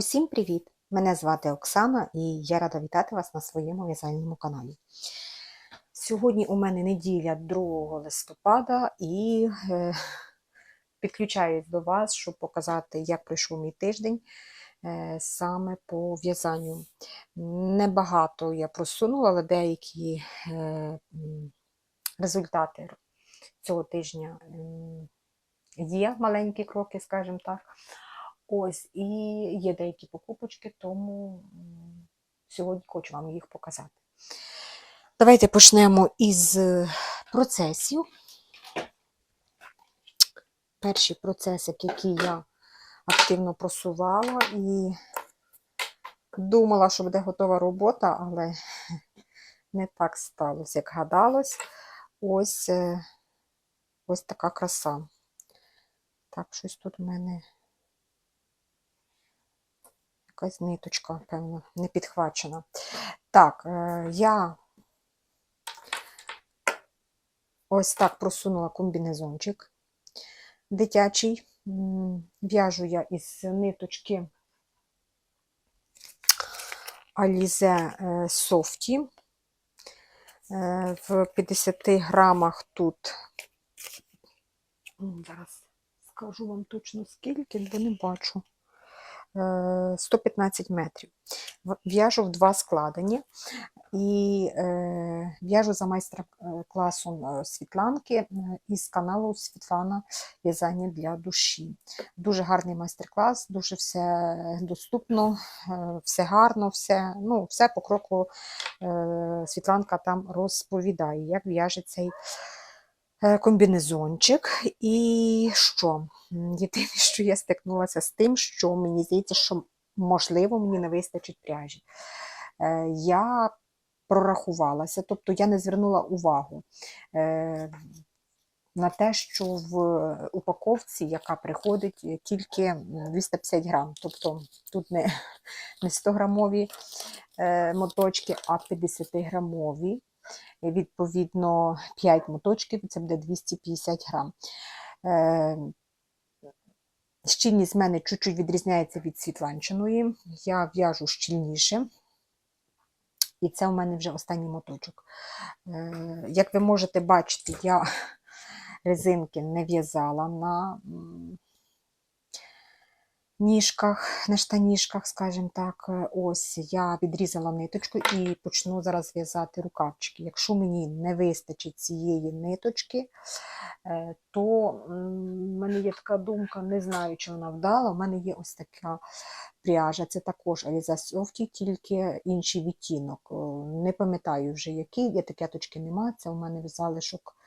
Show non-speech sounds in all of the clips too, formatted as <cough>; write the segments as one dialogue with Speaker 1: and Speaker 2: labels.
Speaker 1: Усім привіт! Мене звати Оксана і я рада вітати вас на своєму в'язальному каналі. Сьогодні у мене неділя 2 листопада і е, підключаюсь до вас, щоб показати, як пройшов мій тиждень е, саме по в'язанню. Небагато я просунула, але деякі е, результати цього тижня є маленькі кроки, скажімо так. Ось, і є деякі покупочки, тому сьогодні хочу вам їх показати. Давайте почнемо із е, процесів. Перший процесик, який я активно просувала і думала, що буде готова робота, але <laughs> не так сталося, як гадалось. Ось, е, ось така краса. Так, щось тут у мене якась ниточка, певно, не підхвачена. Так, е, я ось так просунула комбінезончик дитячий. В'яжу я із ниточки Alize е, Softy. Е, В 50 грамах тут, зараз скажу вам точно скільки, бо не бачу. Е, 115 метрів. В'яжу в два складені і е, в'яжу за майстер-класом е, Світланки е, із каналу Світлана В'язання для душі. Дуже гарний майстер-клас, дуже все доступно, е, все гарно, все, ну, все по кроку е, Світланка там розповідає, як в'яже цей е, комбінезончик. І що? Єдине, <laughs> що я стикнулася з тим, що мені здається, що можливо мені не вистачить пряжі. Е, Я прорахувалася, тобто я не звернула увагу е, на те, що в упаковці, яка приходить, е, тільки 250 грам. Тобто тут не, <laughs> не 100 грамові е, моточки, а 50 грамові. І, Відповідно, 5 моточків це буде 250 грам. Е, Щільність в мене чуть-чуть відрізняється від світланчиної. Я в'яжу щільніше. І це у мене вже останній моточок. Е, Як ви можете бачити, я <laughs> резинки не в'язала на ніжках, на штаніжках, скажімо так. Е, Ось я відрізала ниточку і почну зараз в'язати рукавчики. Якщо мені не вистачить цієї ниточки, е, то в мене є така думка, не знаю, чи вона вдала. У мене є ось така пряжа, це також Aliza тільки інший відтінок. Не пам'ятаю вже який, етикеточки нема, це у мене залишок. Е,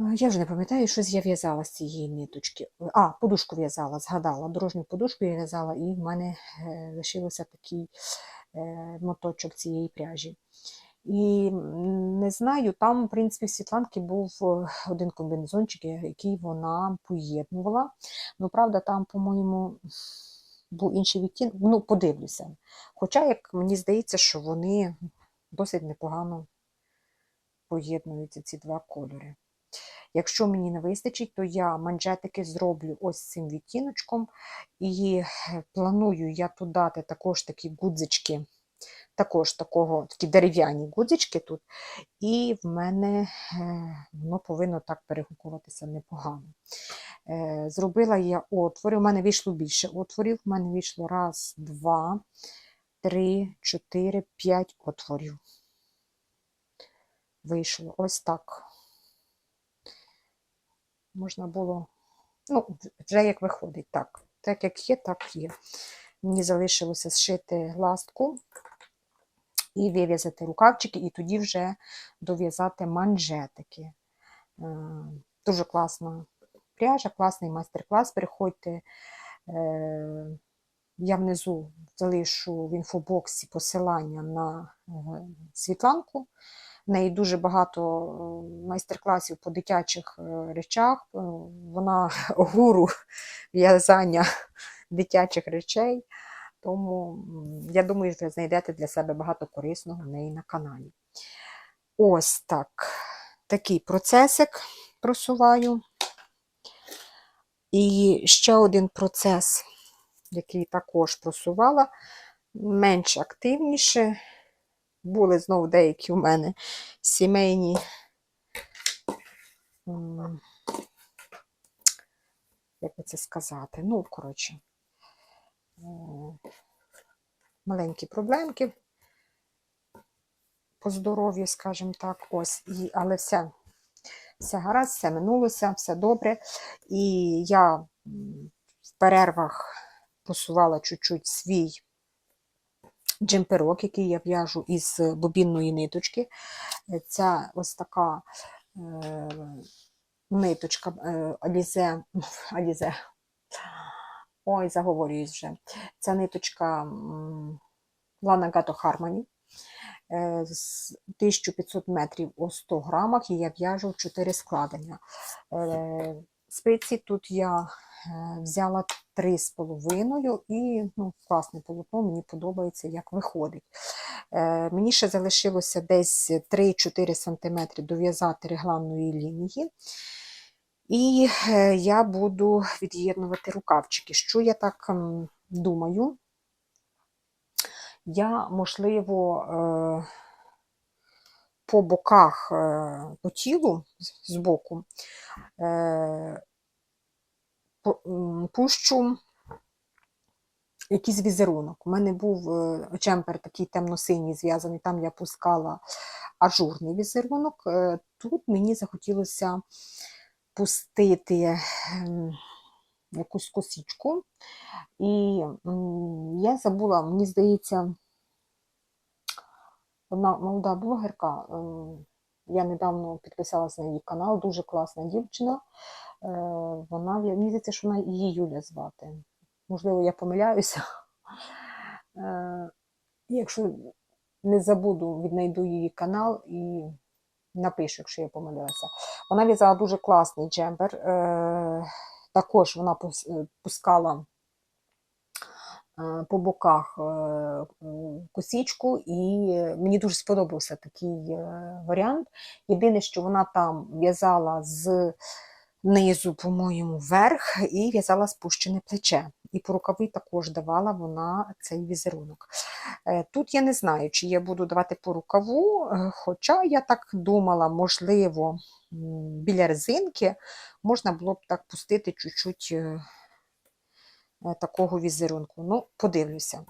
Speaker 1: Я вже не пам'ятаю, щось я в'язала з цієї ниточки. А, подушку в'язала, згадала. Дорожню подушку я в'язала, і в мене е, лишився такий е, моточок цієї пряжі. І не знаю, там, в принципі, в Світланки був е, один комбінезончик, який вона поєднувала. Ну, правда, там, по-моєму, був інший відтінок. Ну, подивлюся. Хоча, як мені здається, що вони досить непогано поєднуються, ці два кольори. Якщо мені не вистачить, то я манжетики зроблю ось цим відтіночком. І е, планую я тут дати також такі гудзички, також такого, такі дерев'яні гудзички тут. І в мене е, воно повинно так перегукуватися непогано. Е, Зробила я отвори, у мене вийшло більше отворів, у мене вийшло раз, два, три, чотири, п'ять отворів. Вийшло ось так. Можна було, ну, вже як виходить, так. Так як є, так є. Мені залишилося зшити ластку і вив'язати рукавчики, і тоді вже дов'язати манжетики. Е, Дуже класна пряжа, класний майстер-клас. Переходьте. е, Я внизу залишу в інфобоксі посилання на е, світланку. В неї дуже багато е, майстер-класів по дитячих е, речах. Е, Вона <laughs> гуру в'язання <laughs> дитячих речей. Тому я думаю, що знайдете для себе багато корисного в неї на каналі. Ось так. Такий процесик просуваю. І ще один процес який також просувала, менш активніше. Були знову деякі у мене сімейні. Як би це сказати? Ну, коротше, маленькі проблемки по здоров'ю, скажімо так. Ось, і, але все, все гаразд, все минулося, все добре. І я в перервах посувала чуть-чуть свій джемперок, який я в'яжу із бобінної ниточки. Е, Ця ось така е, ниточка е, Алізе, Алізе. <laughs> Ой, заговорююсь вже. Ця ниточка Harmony е, з 1500 метрів у 100 грамах, і я в'яжу 4 складення. Е, Спиці тут я взяла 3,5 і ну, класне полотно, мені подобається, як виходить. Е, Мені ще залишилося десь 3-4 см дов'язати регланної лінії. І е, я буду від'єднувати рукавчики. Що я так думаю? Я, можливо, е, по боках, е, по тілу з- е, м, пущу якийсь візерунок. У мене був е, джемпер такий темно-синій зв'язаний, там я пускала ажурний візерунок. Е, Тут мені захотілося пустити ем, якусь косичку. І я забула, мені здається, одна молода блогерка. е, Я недавно підписалася на її канал, дуже класна дівчина. Е, Вона, мені здається, що вона її Юля звати. Можливо, я помиляюся. Е, Якщо не забуду, віднайду її канал і напишу, якщо я помилилася. Вона в'язала дуже класний джемпер. Е, Також вона пускала по боках косічку, і мені дуже сподобався такий варіант. Єдине, що вона там в'язала з низу, по-моєму, вверх, і в'язала спущене плече. І по рукаві також давала вона цей візерунок. Е, Тут я не знаю, чи я буду давати по рукаву, е, хоча я так думала, можливо, біля резинки можна було б так пустити чуть-чуть е, такого візерунку. Ну, подивлюся.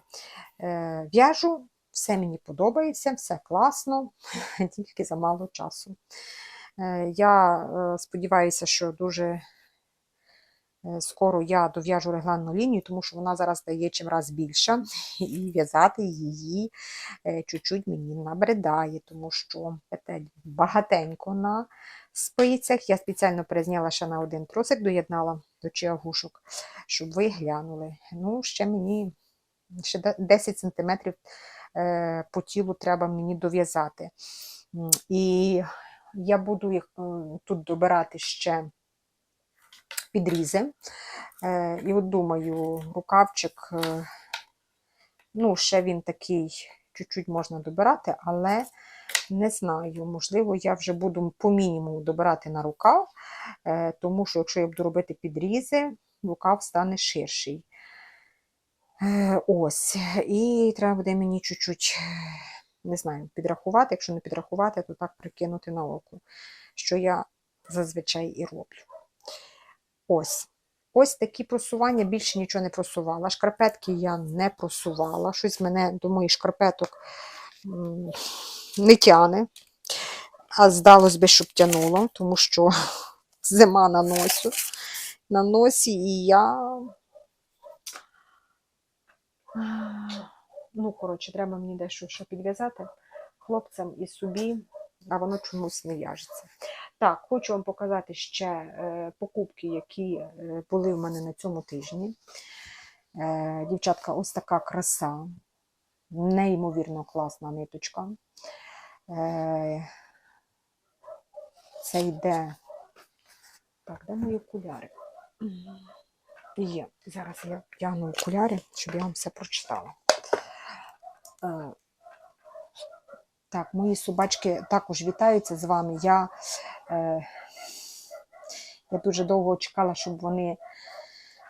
Speaker 1: В'яжу, все мені подобається, все класно, <laughs> тільки за мало часу. Е, Я е, сподіваюся, що дуже е, скоро я дов'яжу регланну лінію, тому що вона зараз стає чим раз більша, <laughs> і в'язати її чуть-чуть мені набридає, тому що петель багатенько на спицях. Я спеціально перезняла ще на один тросик, доєднала до чиагушок, щоб ви глянули. Ну, ще мені ще 10 см по тілу треба мені дов'язати. І я буду їх е, тут добирати ще підрізи. Е, І от думаю, рукавчик, е, ну, ще він такий, чуть-чуть можна добирати, але не знаю, можливо, я вже буду по мінімуму добирати на рукав, тому що якщо я буду робити підрізи, рукав стане ширший. Ось, і треба буде мені чуть-чуть, не знаю, підрахувати. Якщо не підрахувати, то так прикинути на око, що я зазвичай і роблю. Ось. Ось такі просування, більше нічого не просувала. Шкарпетки я не просувала. Щось мене до моїх шкарпеток не тяне. А здалось би, щоб тянуло, тому що <laughs> зима на носі, на носі, і я. Ну, коротше, треба мені дещо ще підв'язати хлопцям і собі, а воно чомусь не в'яжеться. Так, хочу вам показати ще е, покупки, які е, були в мене на цьому тижні. Е, дівчатка, ось така краса, неймовірно класна ниточка. Це йде. Так, де мої окуляри? Є. Зараз я втягну окуляри, щоб я вам все прочитала. Е, Так, мої собачки також вітаються з вами. Я, е, я дуже довго чекала, щоб вони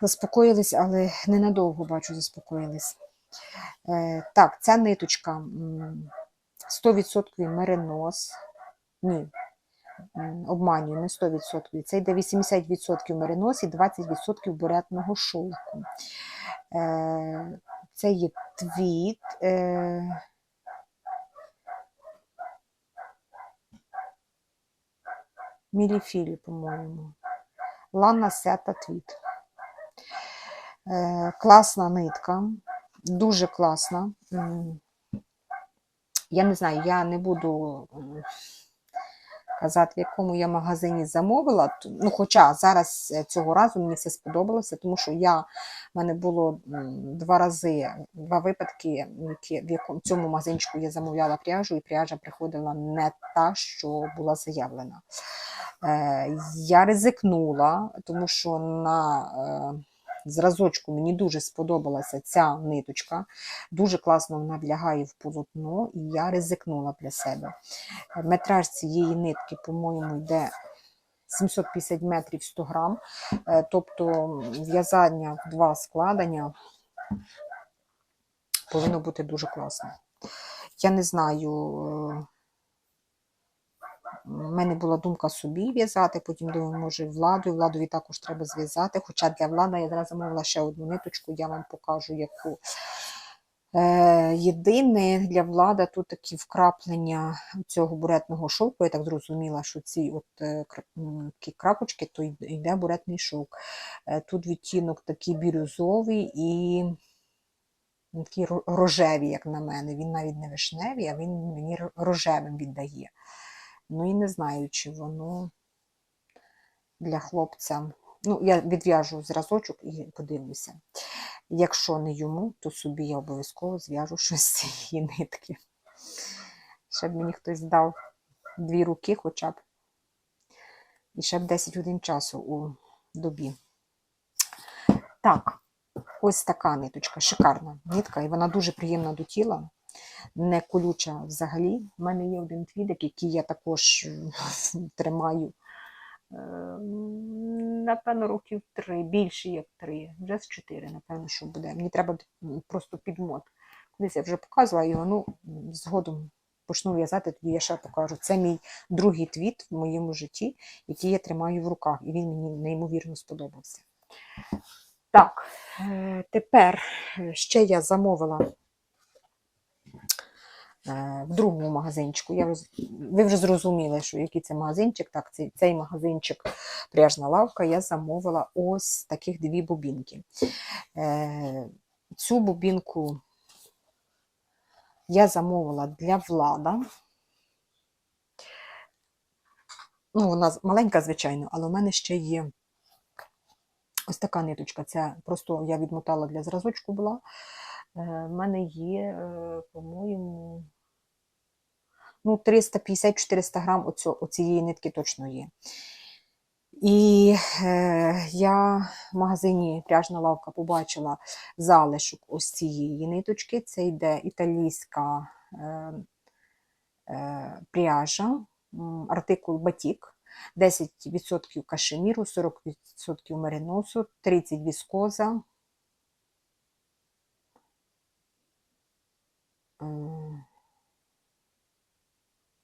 Speaker 1: Заспокоїлись, але ненадовго бачу, заспокоїлись. Е, так, ця ниточка 100% меринос. Ні, обманюю, не 100%. Це йде 80% меринос і 20% буретного шовку. Е, це є твіт. Е, Міліфілі, по-моєму. Лана Сета Твіт. Е, класна нитка, дуже класна. Я не знаю, я не буду казати, в якому я магазині замовила. Ну, хоча зараз е, цього разу мені все сподобалося, тому що я, в мене було два рази, два випадки, в якому цьому магазинчику я замовляла пряжу, і пряжа приходила не та, що була заявлена. Е, я ризикнула, тому що на е, зразочку мені дуже сподобалася ця ниточка. Дуже класно вона влягає в полотно, і я ризикнула для себе. Е, Метраж цієї нитки, по-моєму, йде 750 метрів 100 грам. Е, Тобто в'язання в два складення повинно бути дуже класно. Я не знаю. У мене була думка собі в'язати, потім думаю, може, владу, владові також треба зв'язати. Хоча для влада я зараз замовила ще одну ниточку, я вам покажу, яку. Е, єдине для влада тут такі вкраплення цього буретного шовку. Я так зрозуміла, що ці от е, такі крапочки, то йде буретний шовк. Е, тут відтінок такий бірюзовий і такий рожевий, як на мене. Він навіть не вишневий, а він мені рожевим віддає. Ну і не знаю, чи воно для хлопця. Ну, я відв'яжу зразочок і подивлюся. Якщо не йому, то собі я обов'язково зв'яжу <laughs> щось з цієї нитки. Ще б мені хтось дав дві руки хоча б. І ще б 10 годин часу у добі. Так, ось така ниточка, шикарна нитка, і вона дуже приємна до тіла, не колюча взагалі. У мене є один твідик, який я також е, <laughs> тримаю. е, Напевно, років три, більше як три, вже з чотири, напевно, що буде. Мені треба просто підмот. Колись я вже показувала його, ну, згодом почну в'язати, тоді я ще покажу. Це мій другий твіт в моєму житті, який я тримаю в руках, і він мені неймовірно сподобався. Так, е, тепер ще я замовила в другому магазинчику. Я роз- Ви вже зрозуміли, що який це магазинчик. Так, цей, цей магазинчик пряжна лавка. Я замовила ось таких дві бобінки. Е, Цю бобінку я замовила для влада. Ну, вона маленька, звичайно, але у мене ще є ось така ниточка. Це просто я відмотала для зразочку була. Е, в мене є, е, по-моєму, ну, 350-400 грам оцю, оцієї нитки точно є. І е, я в магазині пряжна лавка побачила залишок ось цієї ниточки. Це йде італійська е, е, пряжа, артикул батік. 10% кашеміру, 40% мериносу, 30% віскоза.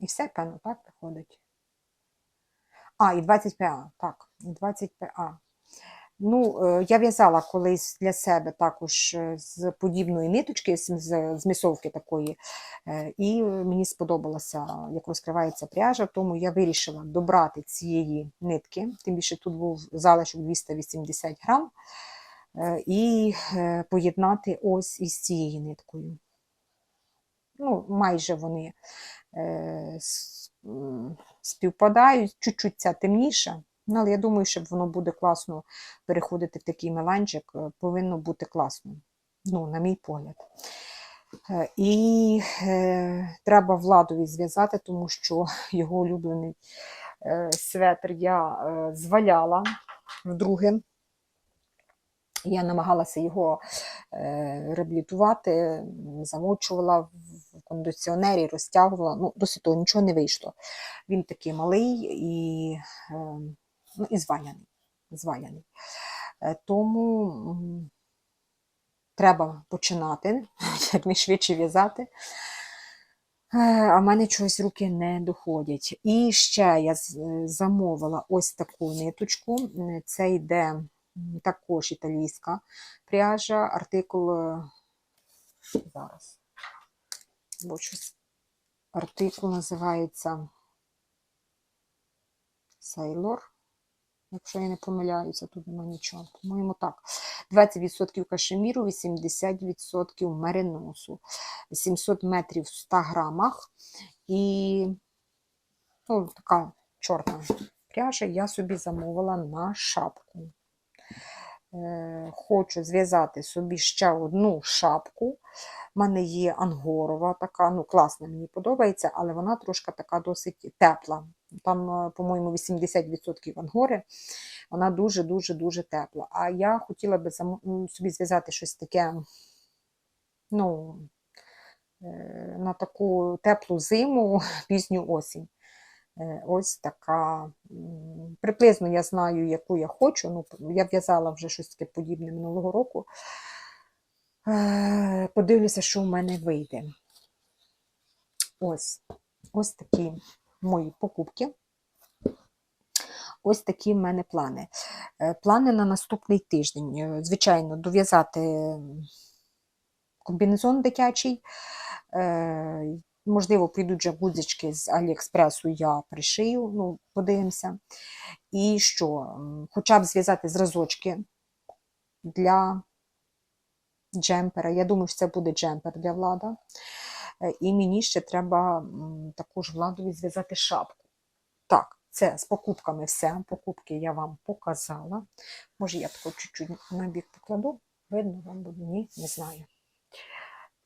Speaker 1: І все, певно, так виходить. А, і 20 ПА, так, і 20 ПА. Ну, е, я в'язала колись для себе також е, з подібної ниточки, з, місовки такої, е, і мені сподобалося, як розкривається пряжа, тому я вирішила добрати цієї нитки, тим більше тут був залишок 280 грам, і поєднати ось із цією ниткою. Ну, майже вони співпадають, чуть-чуть ця темніша. Ну, але я думаю, щоб воно буде класно переходити в такий меланчик, е, повинно бути класно, ну, на мій погляд. Е, І е, треба владові зв'язати, тому що <laughs> його улюблений е, светр я е, зваляла вдруге. Я намагалася його е, реабілітувати, замочувала в кондиціонері, розтягувала. Ну, досить того нічого не вийшло. Він такий малий і, е, ну, і зваляний. зваляний. Е, Тому треба починати, <laughs> якнайшвидше в'язати. А в мене чогось руки не доходять. І ще я замовила ось таку ниточку. Це йде також італійська пряжа, артикул. е, Зараз. Бо артикул називається Sailor. Якщо я не помиляюся, тут нема нічого. По-моєму, так. 20% кашеміру, 80% мериносу. 700 метрів в 100 грамах. І ну, така чорна пряжа я собі замовила на шапку. Е, Хочу зв'язати собі ще одну шапку. У мене є ангорова, така, ну, класна, мені подобається, але вона трошки така досить тепла. Там, е, по-моєму, 80% ангори. Вона дуже-дуже-дуже тепла. А я хотіла би собі зв'язати щось таке, ну, е, на таку теплу зиму, <laughs> пізню осінь. Е, Ось така. Приблизно я знаю, яку я хочу. Ну, я в'язала вже щось таке подібне минулого року. Е, Подивлюся, що в мене вийде. Ось, ось такі мої покупки. Ось такі в мене плани. Е, Плани на наступний тиждень. Звичайно, дов'язати комбінезон дитячий. Можливо, прийдуть вже гудзички з Аліекспресу, я пришию, ну, подивимося. І що? Хоча б зв'язати зразочки для джемпера. Я думаю, що це буде джемпер для влада. Е, І мені ще треба також владові зв'язати шапку. Так, це з покупками все. Покупки я вам показала. Може, я тако чуть-чуть на бік покладу. Видно вам буде? Ні, не знаю.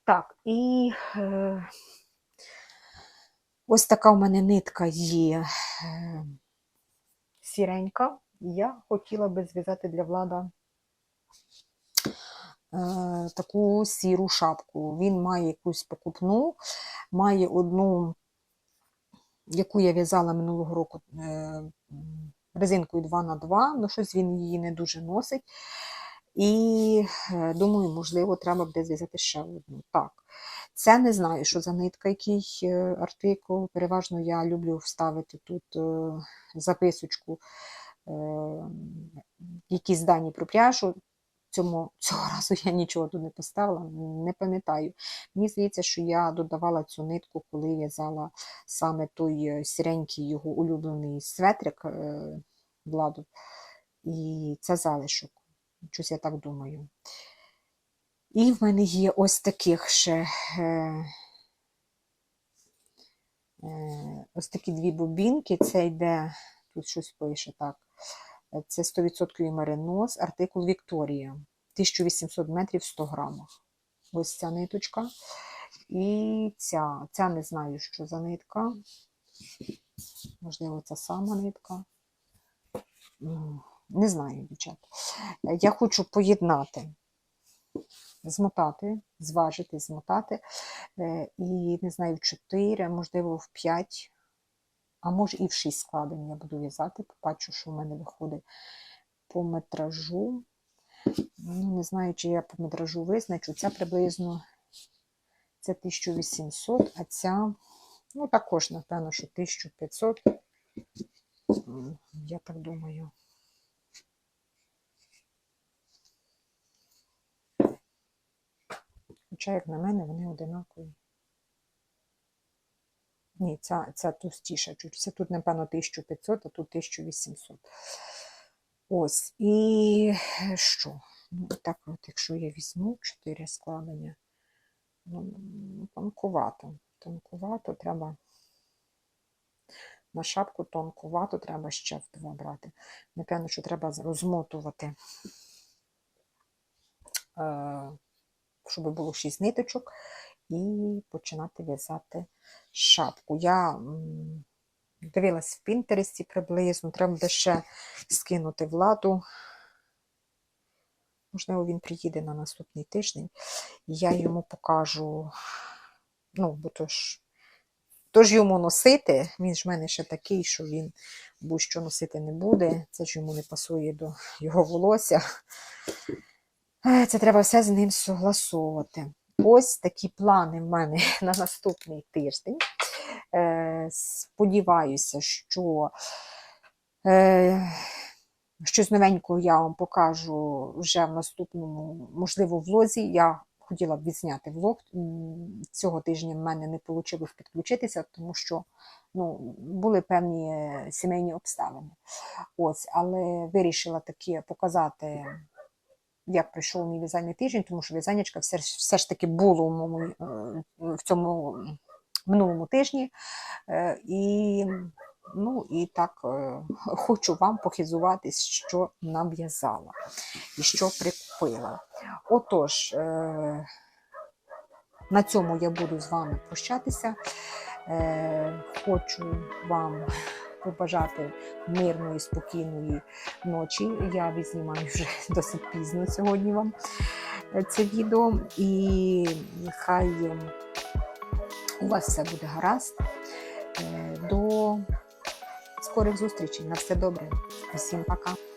Speaker 1: Так, і е, ось така в мене нитка є е, сіренька. Я хотіла би зв'язати для влада е, таку сіру шапку. Він має якусь покупну, має одну, яку я в'язала минулого року е, резинкою 2х2, ну щось він її не дуже носить. І думаю, можливо, треба буде зв'язати ще одну. Так, це не знаю, що за нитка, який е, артикул. Переважно я люблю вставити тут е, записочку, е, якісь дані про пряжу. Цьому, <laughs> цього разу я нічого тут не поставила, не пам'ятаю. Мені здається, що я додавала цю нитку, коли в'язала саме той сіренький його улюблений светрик владу. І це залишок. Щось я так думаю. І в мене є ось таких ще е, е, ось такі дві бобінки. Це йде, тут щось пише так. Це 100% меринос, артикул Вікторія. 1800 метрів 100 грамах. Ось ця ниточка. І ця, ця не знаю, що за нитка. Можливо, ця сама нитка. Не знаю, дівчата. Я хочу поєднати, змотати, зважити, змотати. Е, І не знаю, в 4, а можливо, в 5, а може і в 6 складень я буду в'язати. Побачу, що в мене виходить по метражу. Ну, не знаю, чи я по метражу визначу. Ця приблизно це 1800, а ця, ну, також, напевно, що 1500. Я так думаю. Хоча, як на мене, вони одинакові. Ні, ця, ця товстіша. Це тут, напевно, 1500, а тут 1800. Ось. І що? Ну, так от, якщо я візьму 4 складення, ну, тонкувато. Тонкувато треба. На шапку тонкувато треба ще в два брати. Напевно, що треба розмотувати, е, щоб було 6 ниточок, і починати в'язати шапку. Я дивилась в Пінтересті приблизно, треба буде ще скинути владу. Можливо, він приїде на наступний тиждень, і я йому покажу, ну, бо то ж Тож йому носити, він ж в мене ще такий, що він будь-що носити не буде. Це ж йому не пасує до його волосся. Це треба все з ним согласовувати. Ось такі плани в мене <laughs> на наступний тиждень. Е, Сподіваюся, що е, щось новенького я вам покажу вже в наступному, можливо, влозі. Я хотіла б відзняти влог. Цього тижня в мене не вийшло підключитися, тому що ну, були певні сімейні обставини. Ось, але вирішила таки показати, як пройшов мій в'язальний тиждень, тому що в'язаннячка все, все ж таки було в, моєму, е, в цьому минулому тижні. Е, І, ну, і так е, хочу вам похизуватись, що нав'язала і що прикупила. Отож, на цьому я буду з вами прощатися. Хочу вам побажати мирної, спокійної ночі. Я відзнімаю вже <laughs> досить пізно сьогодні вам е, це відео. І хай е, у вас все буде гаразд. Е, До скорих зустрічей. На все добре. Усім пока.